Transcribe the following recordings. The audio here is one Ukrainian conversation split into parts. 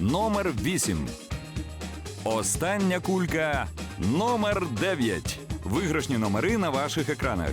Номер 8. Остання кулька номер 9. Виграшні номери на ваших екранах.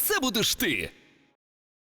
це будеш ти.